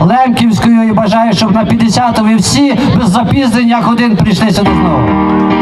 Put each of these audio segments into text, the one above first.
Лемківською і бажаю, щоб на 50-му ви всі без запізнень як один прийшли сюди знову.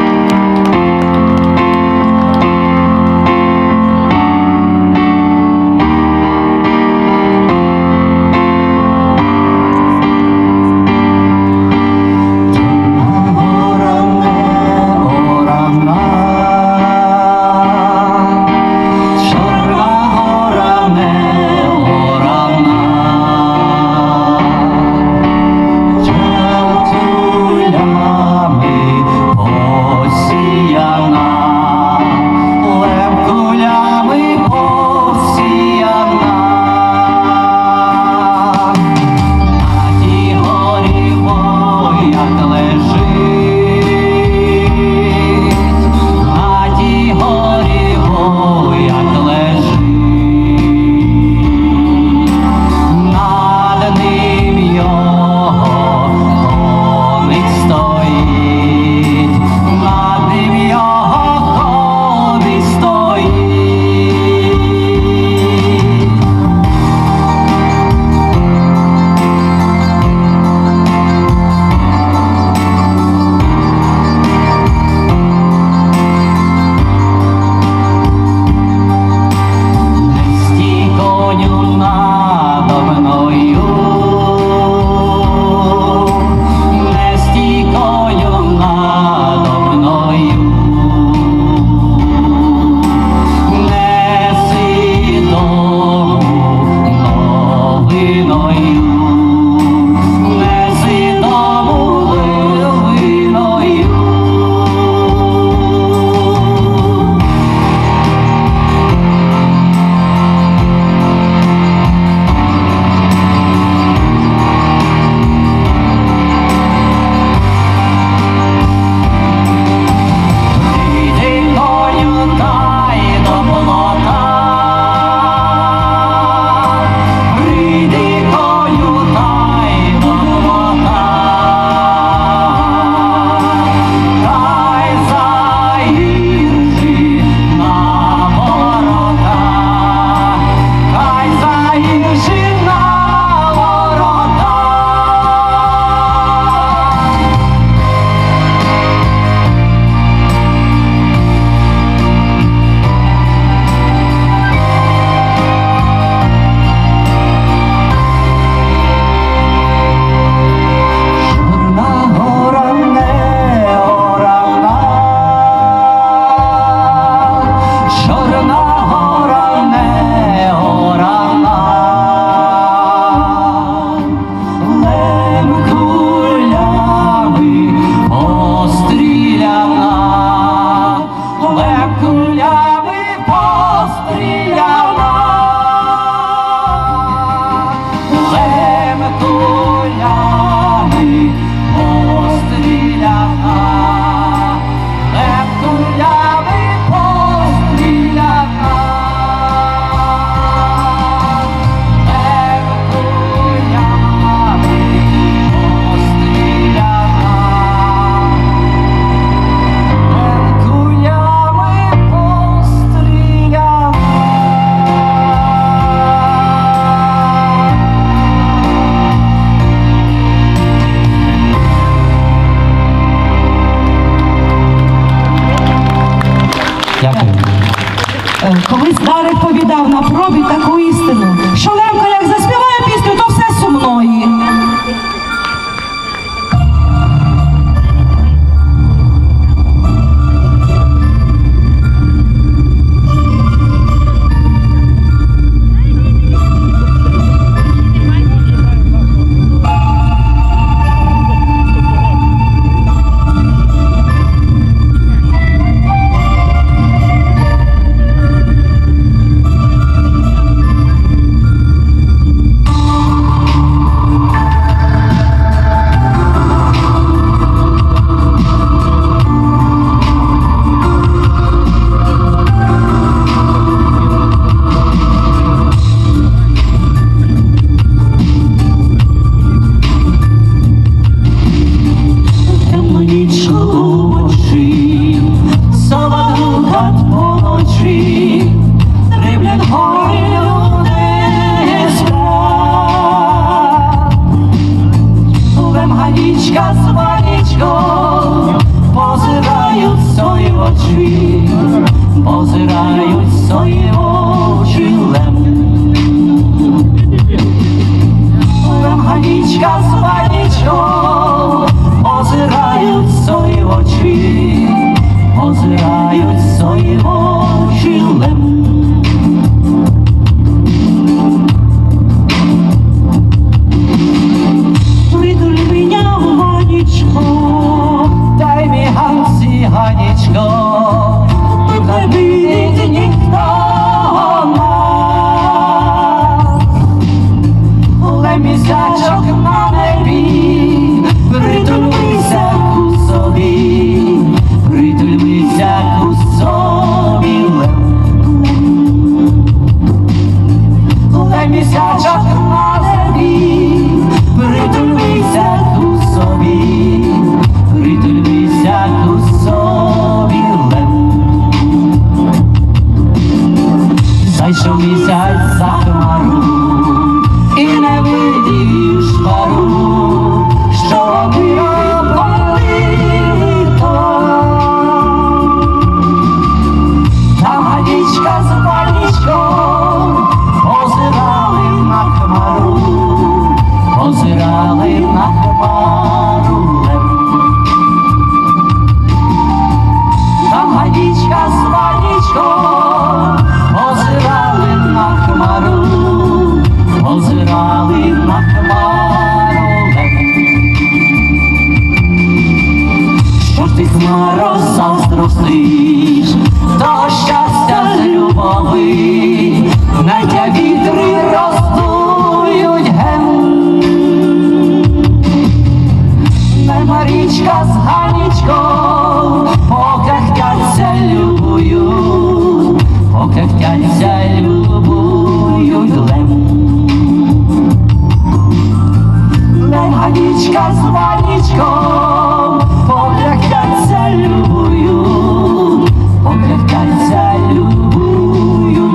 Ванічка з ванічком, покряхтяться любую, покряхтяться любую.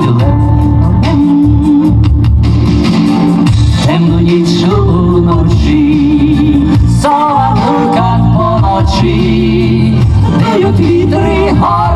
Темну ніч уночі, солодука поночі, дають вітри гори.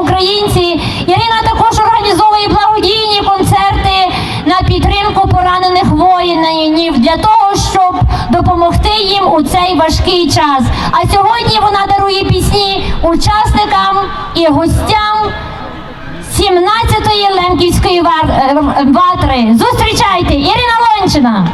українці. Ірина також організовує благодійні концерти на підтримку поранених воїнів для того, щоб допомогти їм у цей важкий час. А сьогодні вона дарує пісні учасникам і гостям 17-ї лемківської е, ватри. Зустрічайте Ірина Лончина.